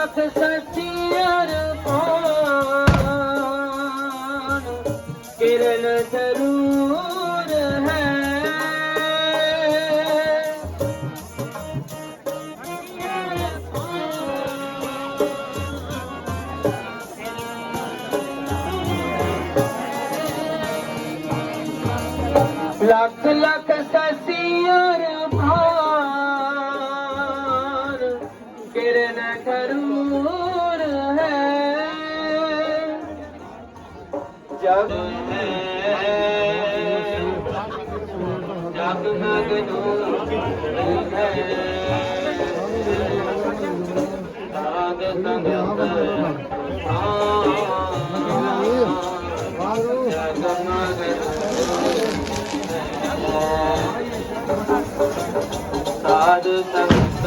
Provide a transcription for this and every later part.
জানাচ্ছেন ਜਗ ਜਗ ਮਗਨ ਰਾਗ ਸੰਗਤ ਆ ਜਗ ਮਗਨ ਸਾਧ ਸੰਤ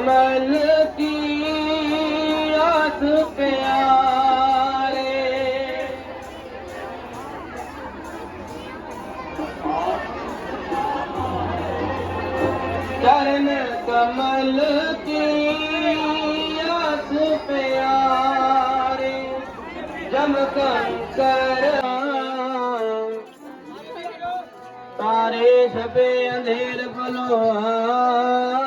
कमल की आस प्यारे चरण कमल की आस प्यारे जमकन कर तारे छपे अंधेर बलोआ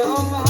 জমা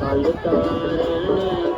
ਕਲ ਤਾਰਨ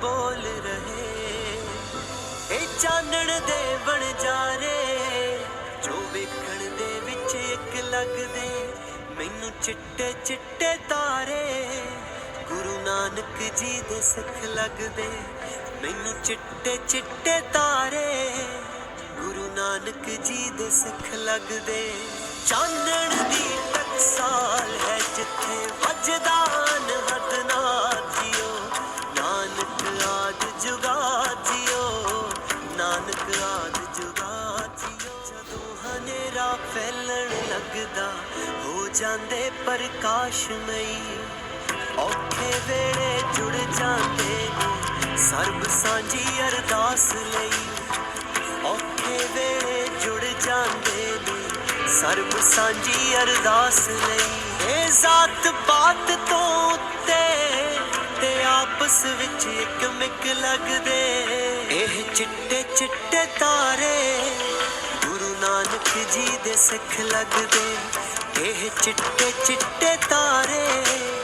ਬੋਲ ਰਹੇ। ਇਹ ਚਾਨਣ ਦੇ ਬਣ ਜਾਰੇ ਜੋ ਵੇਖਣ ਦੇ ਵਿੱਚ ਇੱਕ ਲੱਗਦੇ, ਮੈਨੂੰ ਚਿੱਟੇ ਚਿੱਟੇ ਤਾਰੇ। ਗੁਰੂ ਨਾਨਕ ਜੀ ਦੇ ਸਿੱਖ ਲੱਗਦੇ, ਮੈਨੂੰ ਚਿੱਟੇ ਚਿੱਟੇ ਤਾਰੇ। ਗੁਰੂ ਨਾਨਕ ਜੀ ਦੇ ਸਿੱਖ ਲੱਗਦੇ। ਚਾਨਣ ਦੀ ਟਕਸਾਲ ਹੈ ਜਿੱਥੇ ਵੱਜਦਾ ਜਾਂਦੇ ਪ੍ਰਕਾਸ਼ਮਈ ਔਖੇ ਵੇਲੇ ਜੁੜ ਜਾਂਦੇ ਨੇ, ਸਰਬ ਸਾਂਝੀ ਅਰਦਾਸ ਲਈ। ਔਖੇ ਵੇਲੇ ਜੁੜ ਜਾਂਦੇ ਨੇ, ਸਰਬ ਸਾਂਝੀ ਅਰਦਾਸ ਲਈ। ਇਹ ਜ਼ਾਤ ਬਾਤ ਤੋਂ ਉੱਤੇ ਤੇ ਆਪਸ ਵਿੱਚ ਇੱਕ ਮਿਕ ਲੱਗਦੇ। ਇਹ ਚਿੱਟੇ ਚਿੱਟੇ ਤਾਰੇ ਗੁਰੂ ਨਾਨਕ ਜੀ ਦੇ ਸਿੱਖ ਲੱਗਦੇ। ਇਹ ਚਿੱਟੇ ਚਿੱਟੇ ਤਾਰੇ।